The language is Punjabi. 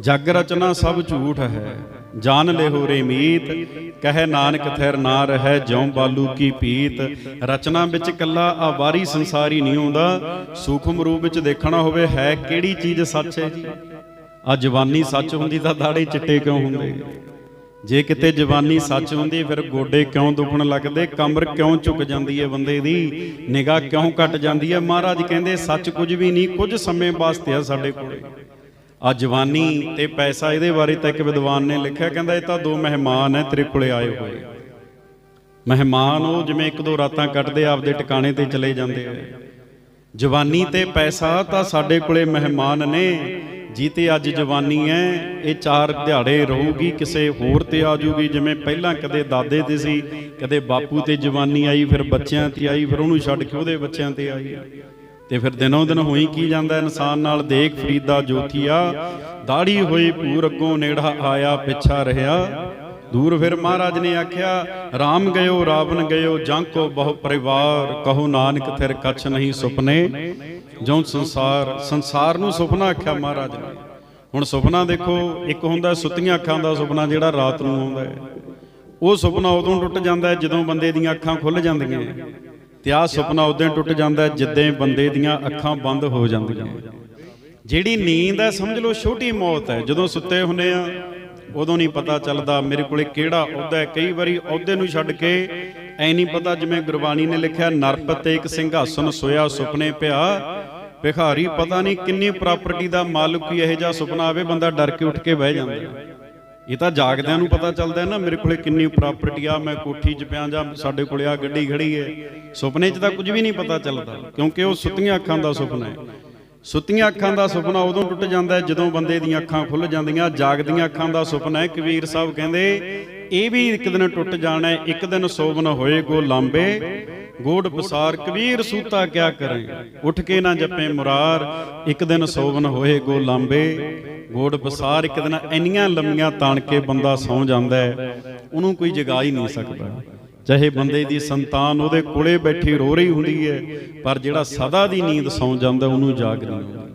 ਜਗ ਰਚਨਾ ਸਭ ਝੂਠ ਹੈ। ਜਾਣ ਲਿਹੋ ਰੇ ਮੀਤ, ਕਹੇ ਨਾਨਕ ਥੈਰ ਨਾ ਰਹਿ ਜਿਉ ਬਾਲੂ ਕੀ ਪੀਤ। ਰਚਨਾ ਵਿੱਚ ਕੱਲਾ ਆਵਾਰੀ ਸੰਸਾਰੀ ਨਹੀਂ ਆਉਂਦਾ ਸੂਖਮ ਰੂਪ ਵਿੱਚ ਦੇਖਣਾ ਹੋਵੇ ਹੈ ਕਿਹੜੀ ਚੀਜ਼ ਸੱਚ ਹੈ। ਜੀ ਆ ਜਵਾਨੀ ਸੱਚ ਹੁੰਦੀ ਤਾਂ ਦਾੜੇ ਚਿੱਟੇ ਕਿਉਂ ਹੁੰਦੇ? ਜੇ ਕਿਤੇ ਜਵਾਨੀ ਸੱਚ ਹੁੰਦੀ, ਫਿਰ ਗੋਡੇ ਕਿਉਂ ਦੁਖਣ ਲੱਗਦੇ? ਕਮਰ ਕਿਉਂ ਝੁਕ ਜਾਂਦੀ ਹੈ ਬੰਦੇ ਦੀ? ਨਿਗਾਹ ਕਿਉਂ ਘਟ ਜਾਂਦੀ ਹੈ? ਮਹਾਰਾਜ ਕਹਿੰਦੇ, ਸੱਚ ਕੁਝ ਵੀ ਨਹੀਂ, ਕੁਝ ਸਮੇਂ ਵਾਸਤੇ ਆ ਸਾਡੇ ਕੋਲੇ। ਆ ਜਵਾਨੀ ਤੇ ਪੈਸਾ ਇਹਦੇ ਬਾਰੇ ਤਾਂ ਇੱਕ ਵਿਦਵਾਨ ਨੇ ਲਿਖਿਆ, ਕਹਿੰਦਾ ਇਹ ਤਾਂ ਦੋ ਮਹਿਮਾਨ ਹੈ, ਤੇਰੇ ਕੋਲੇ ਆਏ ਹੋਏ। ਮਹਿਮਾਨ ਉਹ ਜਿਵੇਂ ਇੱਕ ਦੋ ਰਾਤਾਂ ਕੱਟਦੇ, ਆਪਦੇ ਟਿਕਾਣੇ ਤੇ ਚਲੇ ਜਾਂਦੇ ਆ। ਜਵਾਨੀ ਤੇ ਪੈਸਾ ਤਾਂ ਸਾਡੇ ਕੋਲੇ ਮਹਿਮਾਨ ਨੇ ਜੀ ਤੇ ਅੱਜ ਜਵਾਨੀ ਹੈ, ਇਹ ਚਾਰ ਦਿਹਾੜੇ ਰਹੂਗੀ, ਕਿਸੇ ਹੋਰ ਤੇ ਆ ਜੂਗੀ, ਜਿਵੇਂ ਪਹਿਲਾਂ ਕਦੇ ਦਾਦੇ ਤੇ ਸੀ, ਕਦੇ ਬਾਪੂ ਤੇ ਜਵਾਨੀ ਆਈ, ਫਿਰ ਬੱਚਿਆਂ ਤੇ ਆਈ, ਫਿਰ ਉਹਨੂੰ ਛੱਡ ਕੇ ਉਹਦੇ ਬੱਚਿਆਂ ਤੇ ਆਈ ਤੇ ਫਿਰ ਦਿਨੋਂ ਦਿਨ ਹੋਈ ਕੀ ਜਾਂਦਾ ਇਨਸਾਨ ਨਾਲ ਦੇਖ ਫਰੀਦਾ ਜੋਥੀਆ ਦਾੜੀ ਹੋਈ ਪੂਰ ਅੱਗੋਂ ਨੇੜਾ ਆਇਆ, ਪਿੱਛਾ ਰਿਹਾ। ਦੂਰ ਫਿਰ ਮਹਾਰਾਜ ਨੇ ਆਖਿਆ RAM ਗਇਓ, ਰਾਵਣ ਗਇਓ ਜੰਗ ਕੋ ਬਹੁ ਪਰਿਵਾਰ, ਕਹੋ ਨਾਨਕ ਥਿਰ ਕਛ ਨਹੀਂ ਸੁਪਨੇ। ਜੋ ਸੰਸਾਰ ਸੰਸਾਰ ਨੂੰ ਸੁਪਨਾ ਆਖਿਆ ਮਹਾਰਾਜ ਨੇ। ਹੁਣ ਸੁਪਨਾ ਦੇਖੋ, ਇੱਕ ਹੁੰਦਾ ਸੁੱਤੀਆਂ ਅੱਖਾਂ ਦਾ ਸੁਪਨਾ ਜਿਹੜਾ ਰਾਤ ਨੂੰ ਆਉਂਦਾ ਹੈ। ਉਹ ਸੁਪਨਾ ਉਦੋਂ ਟੁੱਟ ਜਾਂਦਾ ਜਦੋਂ ਬੰਦੇ ਦੀਆਂ ਅੱਖਾਂ ਖੁੱਲ ਜਾਂਦੀਆਂ ਤੇ ਆਹ ਸੁਪਨਾ ਉਦੋਂ ਟੁੱਟ ਜਾਂਦਾ, ਜਿੱਦਾਂ ਬੰਦੇ ਦੀਆਂ ਅੱਖਾਂ ਬੰਦ ਹੋ ਜਾਂਦੀਆਂ। ਜਿਹੜੀ ਨੀਂਦ ਹੈ, ਸਮਝ ਲਓ ਛੋਟੀ ਮੌਤ ਹੈ, ਜਦੋਂ ਸੁੱਤੇ ਹੁੰਨੇ ਆ, ਉਦੋਂ ਨਹੀਂ ਪਤਾ ਚੱਲਦਾ ਮੇਰੇ ਕੋਲੇ ਕਿਹੜਾ ਅਹੁਦਾ ਹੈ। ਕਈ ਵਾਰੀ ਅਹੁਦੇ ਨੂੰ ਛੱਡ ਕੇ ਐ ਨਹੀਂ ਪਤਾ, ਜਿਵੇਂ ਗੁਰਬਾਣੀ ਨੇ ਲਿਖਿਆ ਨਰਪਤ ਤੇ ਇੱਕ ਸਿੰਘਾਸਨ ਸੋਇਆ ਸੁਪਨੇ ਪਿਆ। ਭਿਖਾਰੀ ਪਤਾ ਨਹੀਂ ਕਿੰਨੀ ਪ੍ਰਾਪਰਟੀ ਦਾ ਮਾਲਕ ਹੀ ਇਹੋ ਜਿਹਾ ਸੁਪਨਾ ਆਵੇ, ਬੰਦਾ ਡਰ ਕੇ ਉੱਠ ਕੇ ਬਹਿ ਜਾਂਦਾ। ਇਹ ਤਾਂ ਜਾਗਦਿਆਂ ਨੂੰ ਪਤਾ ਚੱਲਦਾ ਨਾ, ਮੇਰੇ ਕੋਲੇ ਕਿੰਨੀ ਪ੍ਰਾਪਰਟੀ ਆ, ਮੈਂ ਕੋਠੀ 'ਚ ਪਿਆ ਜਾਂ ਸਾਡੇ ਕੋਲੇ ਆ ਗੱਡੀ ਖੜੀ ਹੈ। ਸੁਪਨੇ 'ਚ ਤਾਂ ਕੁਝ ਵੀ ਨਹੀਂ ਪਤਾ ਚੱਲਦਾ, ਕਿਉਂਕਿ ਉਹ ਸੁੱਤੀਆਂ ਅੱਖਾਂ ਦਾ ਸੁਪਨਾ ਹੈ। ਸੁੱਤੀਆਂ ਅੱਖਾਂ ਦਾ ਸੁਪਨਾ ਉਦੋਂ ਟੁੱਟ ਜਾਂਦਾ ਹੈ ਜਦੋਂ ਬੰਦੇ ਦੀਆਂ ਅੱਖਾਂ ਖੁੱਲ ਜਾਂਦੀਆਂ, ਜਾਗਦੀਆਂ ਅੱਖਾਂ ਦਾ ਸੁਪਨਾ ਹੈ। ਕਬੀਰ ਸਾਹਿਬ ਕਹਿੰਦੇ ਇਹ ਵੀ ਇੱਕ ਦਿਨ ਟੁੱਟ ਜਾਣਾ ਇੱਕ ਦਿਨ ਸੋਵਨ ਹੋਏ ਗੋ ਲਾਂਬੇ। ਗੋੜ ਪਸਾਰ, ਕਬੀਰ ਸੂਤਾ ਕਿਆ ਕਰੇ? ਉੱਠ ਕੇ ਨਾ ਜਪੇ ਮੁਰਾਰ, ਇੱਕ ਦਿਨ ਸੋਵਨ ਹੋਏ ਗੋ ਲਾਂਬੇ। ਗੋੜ ਪਸਾਰ, ਇੱਕ ਦਿਨ ਇੰਨੀਆਂ ਲੰਮੀਆਂ ਤਾਣ ਕੇ ਬੰਦਾ ਸੌ ਜਾਂਦਾ ਹੈ, ਉਹਨੂੰ ਕੋਈ ਜਗਾ ਹੀ ਨਹੀਂ ਸਕਦਾ। ਚਾਹੇ ਬੰਦੇ ਦੀ ਸੰਤਾਨ ਉਹਦੇ ਕੋਲੇ ਬੈਠੀ ਰੋ ਰਹੀ ਹੁੰਦੀ ਹੈ, ਪਰ ਜਿਹੜਾ ਸਦਾ ਦੀ ਨੀਂਦ ਸੌਂ ਜਾਂਦਾ, ਉਹਨੂੰ ਜਾਗ ਨਹੀਂ